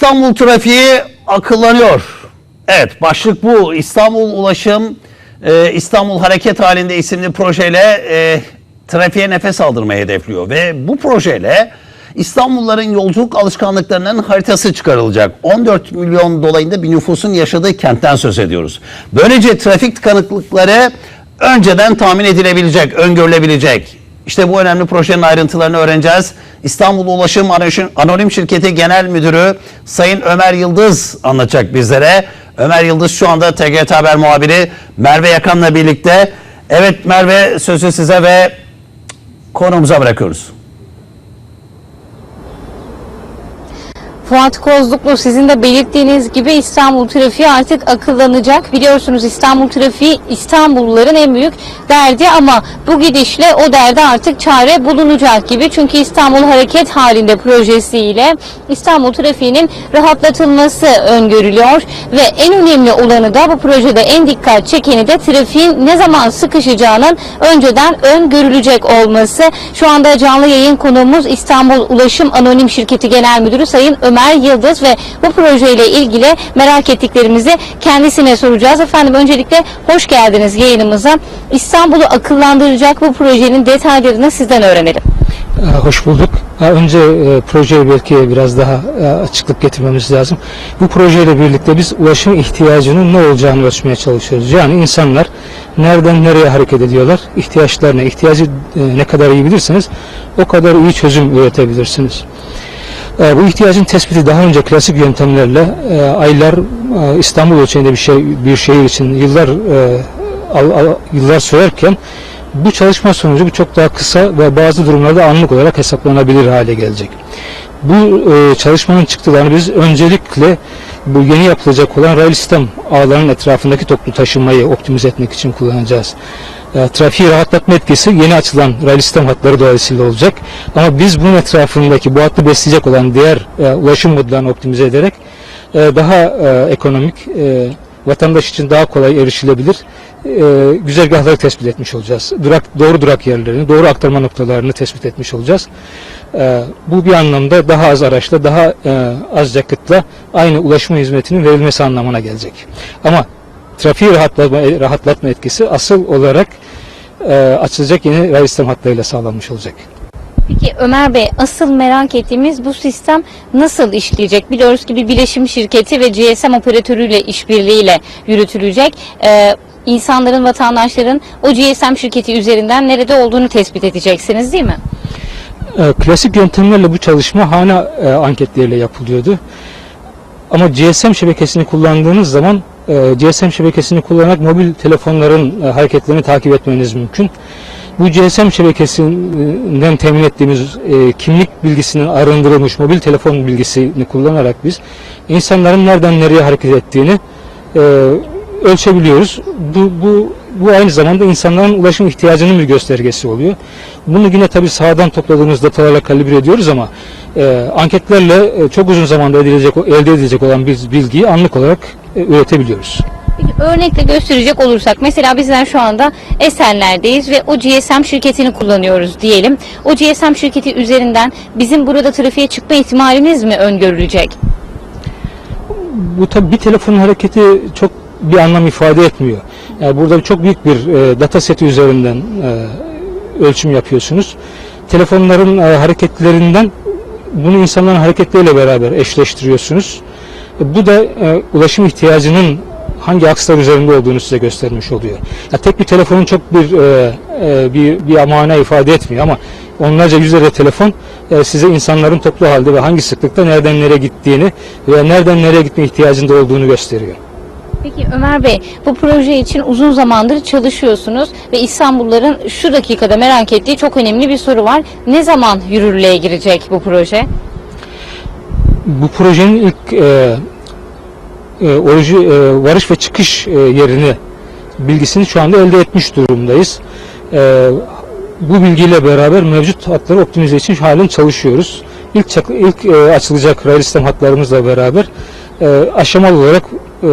İstanbul trafiği akıllanıyor. Evet başlık bu. İstanbul Ulaşım e, İstanbul Hareket Halinde isimli projeyle e, trafiğe nefes aldırmayı hedefliyor. Ve bu projeyle İstanbulluların yolculuk alışkanlıklarının haritası çıkarılacak. 14 milyon dolayında bir nüfusun yaşadığı kentten söz ediyoruz. Böylece trafik tıkanıklıkları önceden tahmin edilebilecek, öngörülebilecek. İşte bu önemli projenin ayrıntılarını öğreneceğiz. İstanbul Ulaşım Anonim- Şirketi Genel Müdürü Sayın Ömer Yıldız anlatacak bizlere. Ömer Yıldız şu anda TGT Haber muhabiri Merve Yakan'la birlikte. Evet Merve sözü size ve konumuza bırakıyoruz. Fuat Kozluklu sizin de belirttiğiniz gibi İstanbul trafiği artık akıllanacak. Biliyorsunuz İstanbul trafiği İstanbulluların en büyük derdi ama bu gidişle o derde artık çare bulunacak gibi. Çünkü İstanbul Hareket Halinde projesiyle İstanbul trafiğinin rahatlatılması öngörülüyor ve en önemli olanı da bu projede en dikkat çekeni de trafiğin ne zaman sıkışacağının önceden öngörülecek olması. Şu anda canlı yayın konuğumuz İstanbul Ulaşım Anonim Şirketi Genel Müdürü Sayın Ömer Yıldız ve bu projeyle ilgili merak ettiklerimizi kendisine soracağız. Efendim öncelikle hoş geldiniz yayınımıza. İstanbul'u akıllandıracak bu projenin detaylarını sizden öğrenelim. Ee, Hoş bulduk. Ha, Önce e, projeye belki biraz daha e, açıklık getirmemiz lazım. Bu projeyle birlikte biz ulaşım ihtiyacının ne olacağını ölçmeye çalışıyoruz. Yani insanlar nereden nereye hareket ediyorlar, ihtiyaçlarına, ihtiyacı e, ne kadar iyi bilirseniz o kadar iyi çözüm üretebilirsiniz. E, Bu ihtiyacın tespiti daha önce klasik yöntemlerle e, aylar e, İstanbul ölçeğinde bir şey bir şehir için yıllar e, al- al- yıllar sürerken bu çalışma sonucu bu çok daha kısa ve bazı durumlarda anlık olarak hesaplanabilir hale gelecek. Bu e, çalışmanın çıktılarını biz öncelikle bu yeni yapılacak olan rail sistem ağlarının etrafındaki toplu taşımayı optimize etmek için kullanacağız. E, trafiği rahatlatma etkisi yeni açılan rail sistem hatları dolayısıyla olacak. Ama biz bunun etrafındaki bu hattı besleyecek olan diğer e, ulaşım modlarını optimize ederek e, daha e, ekonomik, e, vatandaş için daha kolay erişilebilir e, güzergahları tespit etmiş olacağız. Durak, doğru durak yerlerini, doğru aktarma noktalarını tespit etmiş olacağız. E, bu bir anlamda daha az araçla, daha e, az yakıtla aynı ulaşım hizmetinin verilmesi anlamına gelecek. Ama trafiği rahatlatma, rahatlatma etkisi asıl olarak e, açılacak yeni rayl sistem hatlarıyla sağlanmış olacak. Peki Ömer Bey asıl merak ettiğimiz bu sistem nasıl işleyecek? Biliyoruz ki bir bileşim şirketi ve GSM operatörüyle işbirliğiyle yürütülecek. Ee, insanların, vatandaşların o GSM şirketi üzerinden nerede olduğunu tespit edeceksiniz değil mi? E, klasik yöntemlerle bu çalışma hane e, anketleriyle yapılıyordu. Ama GSM şebekesini kullandığınız zaman GSM şebekesini kullanarak mobil telefonların e, hareketlerini takip etmeniz mümkün. Bu GSM şebekesinden temin ettiğimiz e, kimlik bilgisinin arındırılmış mobil telefon bilgisini kullanarak biz insanların nereden nereye hareket ettiğini e, ölçebiliyoruz. Bu, bu, bu aynı zamanda insanların ulaşım ihtiyacının bir göstergesi oluyor. Bunu yine tabii sahadan topladığımız datalarla kalibre ediyoruz ama e, anketlerle e, çok uzun zamanda edilecek, elde edilecek olan bir bilgiyi anlık olarak üretebiliyoruz. Peki örnekle gösterecek olursak mesela bizler şu anda Esenler'deyiz ve o GSM şirketini kullanıyoruz diyelim. O GSM şirketi üzerinden bizim burada trafiğe çıkma ihtimalimiz mi öngörülecek? bu tabi bir telefonun hareketi çok bir anlam ifade etmiyor. Yani burada çok büyük bir e, data seti üzerinden e, ölçüm yapıyorsunuz. Telefonların e, hareketlerinden bunu insanların hareketleriyle beraber eşleştiriyorsunuz. E, bu da e, ulaşım ihtiyacının hangi akslar üzerinde olduğunu size göstermiş oluyor. Ya tek bir telefonun çok bir e, e, bir bir mana ifade etmiyor ama onlarca yüzlerce telefon e, size insanların toplu halde ve hangi sıklıkta nereden nereye gittiğini ve nereden nereye gitme ihtiyacında olduğunu gösteriyor. Peki Ömer Bey bu proje için uzun zamandır çalışıyorsunuz ve İstanbulluların şu dakikada merak ettiği çok önemli bir soru var. Ne zaman yürürlüğe girecek bu proje? Bu projenin ilk e, e, orijin, e, varış ve çıkış e, yerini bilgisini şu anda elde etmiş durumdayız. E, bu bilgiyle beraber mevcut hatları optimize için halen çalışıyoruz. İlk, çak- ilk e, açılacak rail sistem hatlarımızla beraber e, aşamalı olarak e,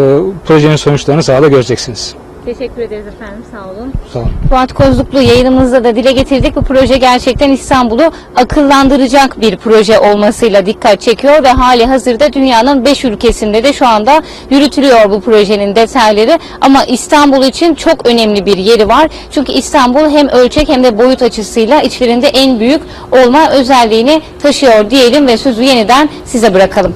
projenin sonuçlarını sahada göreceksiniz. Teşekkür ederiz efendim. Sağ olun. Sağ olun. Fuat Kozluklu yayınımızda da dile getirdik. Bu proje gerçekten İstanbul'u akıllandıracak bir proje olmasıyla dikkat çekiyor ve hali hazırda dünyanın 5 ülkesinde de şu anda yürütülüyor bu projenin detayları. Ama İstanbul için çok önemli bir yeri var. Çünkü İstanbul hem ölçek hem de boyut açısıyla içlerinde en büyük olma özelliğini taşıyor diyelim ve sözü yeniden size bırakalım.